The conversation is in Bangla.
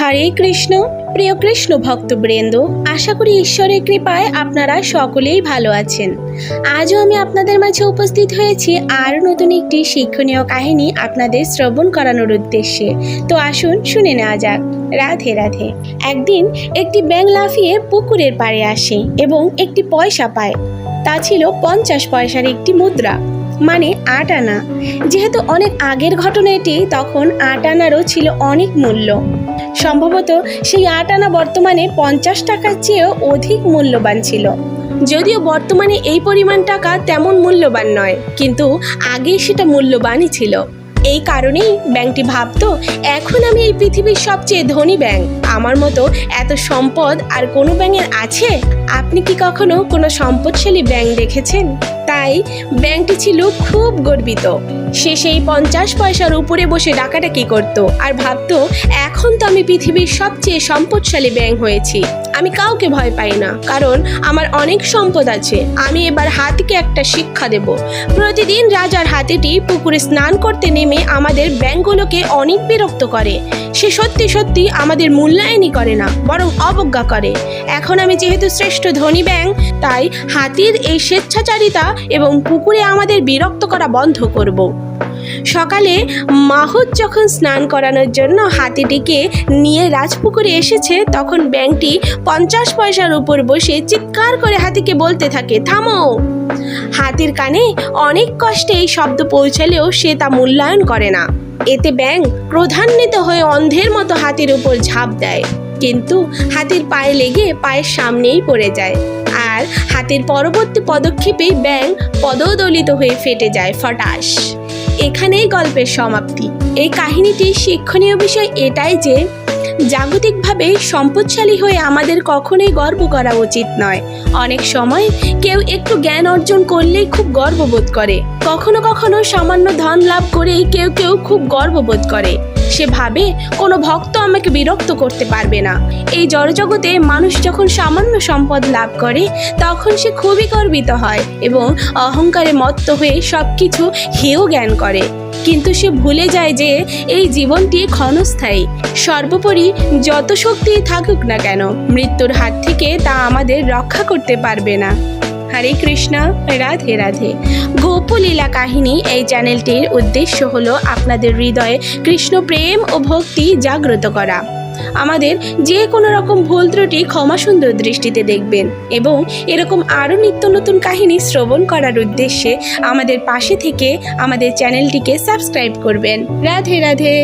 হরে কৃষ্ণ, প্রিয় কৃষ্ণ ভক্তবৃন্দ, আশা করি ঈশ্বরের কৃপায় আপনারা সকলেই ভালো আছেন। আজও আমি আপনাদের মাঝে উপস্থিত হয়েছি আরও নতুন একটি শিক্ষণীয় কাহিনী আপনাদের শ্রবণ করানোর উদ্দেশ্যে। তো আসুন শুনে নেওয়া যাক। রাধে রাধে। একদিন একটি ব্যাং লাফিয়ে পুকুরের পাড়ে আসে এবং একটি পয়সা পায়। তা ছিল পঞ্চাশ পয়সার একটি মুদ্রা মানে আট আনা। যেহেতু অনেক আগের ঘটনা এটি তখন আট আনারও ছিল অনেক মূল্য। সম্ভবত সেই আট আনা বর্তমানে পঞ্চাশ টাকার চেয়েও অধিক মূল্যবান ছিল। যদিও বর্তমানে এই পরিমাণ টাকা তেমন মূল্যবান নয়, কিন্তু আগে সেটা মূল্যবানই ছিল। এই কারণেই ব্যাংকটি ভাবতো, এখন আমি এই পৃথিবীর সবচেয়ে ধনী ব্যাংক। আমার মতো এত সম্পদ আর কোনো ব্যাংকের আছে? আপনি কি কখনো কোনো সম্পদশালী ব্যাংক দেখেছেন? তাই ব্যাংকটি ছিল খুব গর্বিত। সে সেই পঞ্চাশ পয়সার উপরে বসে ডাকাডাকি করত আর ভাবত, এখন তো আমি পৃথিবীর সবচেয়ে সম্পদশালী ব্যাংক হয়েছি। আমি কাউকে ভয় পাই না, কারণ আমার অনেক সম্পদ আছে। আমি এবার হাতিকে একটা শিক্ষা দেব। প্রতিদিন রাজার হাতিটি পুকুরে স্নান করতে নেমে আমাদের ব্যাংকগুলোকে অনেক বিরক্ত করে। সে সত্যি সত্যি আমাদের মূল্যায়নই করে না, বরং অবজ্ঞা করে। এখন আমি যেহেতু শ্রেষ্ঠ ধনী ব্যাংক তাই হাতির এই স্বেচ্ছাচারিতা এবং পুকুরে আমাদের বিরক্ত করা বন্ধ করব। সকালে মাহুত যখন স্নান করানোর জন্য হাতিটিকে নিয়ে রাজপুকুরে এসেছে, তখন ব্যাংকটি পঞ্চাশ পয়সার উপর বসে চিৎকার করে হাতিকে বলতে থাকে, থামো! হাতির কানে অনেক কষ্টে এই শব্দ পৌঁছালেও সে তা মূল্যায়ন করে না। এতে ব্যাং ক্রোধান্বিত হয়ে অন্ধের মতো হাতির উপর ঝাঁপ দেয়। কিন্তু হাতির পায়ে লেগে পায়ের সামনেই পড়ে যায়। আর হাতির পরবর্তী পদক্ষেপে ব্যাং পদদলিত হয়ে ফেটে যায় ফটাশ এখানেই গল্পের সমাপ্তি। এই কাহিনীটির শিক্ষণীয় বিষয় এটাই যে জাগতিকভাবে সম্পদশালী হয়ে আমাদের কখনোই গর্ব করা উচিত নয়। অনেক সময় কেউ একটু জ্ঞান অর্জন করলেই খুব গর্ববোধ করে। কখনো কখনো সামান্য ধন লাভ করেই কেউ কেউ খুব গর্ববোধ করে। সে ভাবে কোনো ভক্ত আমাকে বিরক্ত করতে পারবে না। এই জড়জগতে মানুষ যখন সামান্য সম্পদ লাভ করে, তখন সে খুবই গর্বিত হয় এবং অহংকারে মত্ত হয়ে সব কিছু হেয় জ্ঞান করে। কিন্তু সে ভুলে যায় যে এই জীবনটি ক্ষণস্থায়ী। সর্বোপরি যত শক্তি থাকুক না কেন, মৃত্যুর হাত থেকে তা আমাদের রক্ষা করতে পারবে না। হরে কৃষ্ণ, রাধে রাধে। গোপলীলা কাহিনী এই চ্যানেলটির উদ্দেশ্য হলো আপনাদের হৃদয়ে কৃষ্ণ প্রেম ও ভক্তি জাগ্রত করা। আমাদের যে কোনো রকম ভুল ত্রুটি ক্ষমা সুন্দর দৃষ্টিতে দেখবেন এবং এরকম আরও নিত্য নতুন কাহিনী শ্রবণ করার উদ্দেশ্যে আমাদের পাশে থেকে আমাদের চ্যানেলটিকে সাবস্ক্রাইব করবেন। রাধে রাধে।